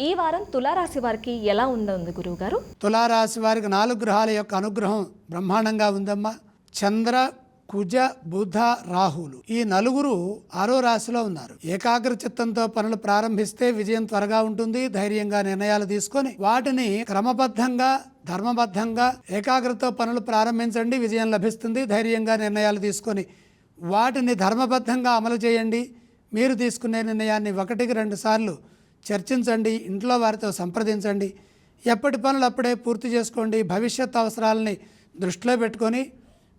ఈ వారం తులారాశి వారికి ఎలా ఉందండి గురువు గారు తులారాశి వారికి నాలుగు గ్రహాల యొక్క అనుగ్రహం బ్రహ్మాండంగా ఉందమ్మా. చంద్ర కుజ బుధ రాహులు ఈ నలుగురు ఆరో రాశిలో ఉన్నారు. ఏకాగ్ర చిత్తంతో పనులు ప్రారంభిస్తే విజయం త్వరగా ఉంటుంది. ధైర్యంగా నిర్ణయాలు తీసుకొని వాటిని క్రమబద్ధంగా ధర్మబద్ధంగా ఏకాగ్రతో పనులు ప్రారంభించండి. విజయం లభిస్తుంది. ధైర్యంగా నిర్ణయాలు తీసుకొని వాటిని ధర్మబద్ధంగా అమలు చేయండి. మీరు తీసుకునే నిర్ణయాన్ని ఒకటికి రెండు సార్లు చర్చించండి ఇంట్లో వారితో సంప్రదించండి. ఎప్పటి పనులు అప్పుడే పూర్తి చేసుకోండి భవిష్యత్ అవసరాలని దృష్టిలో పెట్టుకొని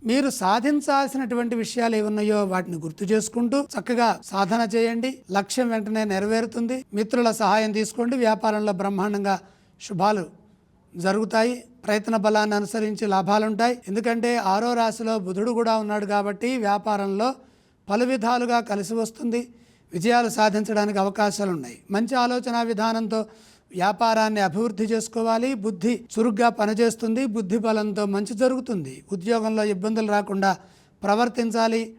మీరు సాధించాల్సినటువంటి విషయాలు ఏమున్నాయో వాటిని గుర్తు చేసుకుంటూ చక్కగా సాధన చేయండి. లక్ష్యం వెంటనే నెరవేరుతుంది. మిత్రుల సహాయం తీసుకోండి. వ్యాపారంలో బ్రహ్మాండంగా శుభాలు జరుగుతాయి. ప్రయత్న బలాన్ని అనుసరించి లాభాలుంటాయి. ఎందుకంటే ఆరో రాశిలో బుధుడు కూడా ఉన్నాడు కాబట్టి వ్యాపారంలో పలు విధాలుగా కలిసి వస్తుంది. విజయాలు సాధించడానికి అవకాశాలు ఉన్నాయి మంచి ఆలోచన విధానంతో వ్యాపారాన్ని అభివృద్ధి చేసుకోవాలి. బుద్ధి చురుగ్గా పనిచేస్తుంది. బుద్ధి బలంతో మంచి జరుగుతుంది. ఉద్యోగంలో ఇబ్బందులు రాకుండా ప్రవర్తించాలి.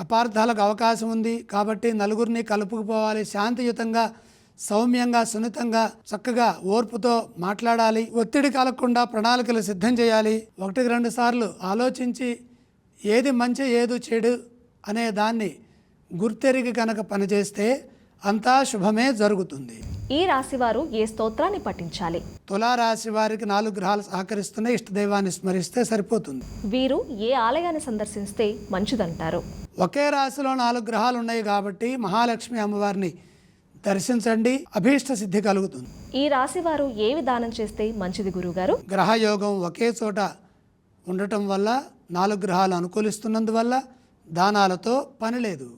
అపార్థాలకు అవకాశం ఉంది. కాబట్టి నలుగురిని కలుపుకుపోవాలి. శాంతియుతంగా సౌమ్యంగా సున్నితంగా చక్కగా ఓర్పుతో మాట్లాడాలి. ఒత్తిడి కలగకుండా ప్రణాళికలు సిద్ధం చేయాలి. ఒకటికి రెండు సార్లు ఆలోచించి ఏది మంచి ఏది చెడు అనే దాన్ని గుర్తెరిగి కనుక పనిచేస్తే అంతా శుభమే జరుగుతుంది. ఈ రాశి వారు ఏ స్తోత్రాన్ని పఠించాలి? తులారాశి వారికి నాలుగు గ్రహాలు సహకరిస్తున్నాయి. ఇష్టదైవాన్ని స్మరిస్తే సరిపోతుంది. వీరు ఏ ఆలయాన్ని సందర్శిస్తే మంచిదంటారు? ఒకే రాశిలో నాలుగు గ్రహాలు ఉన్నాయి కాబట్టి మహాలక్ష్మి అమ్మవారిని దర్శించండి. అభీష్ట సిద్ధి కలుగుతుంది. ఈ రాశి వారు ఏ విధానం చేస్తే మంచిది గురువుగారు గ్రహయోగం ఒకే చోట ఉండటం వల్ల నాలుగు గ్రహాలు అనుకూలిస్తున్నందువల్ల దానాలతో పని లేదు.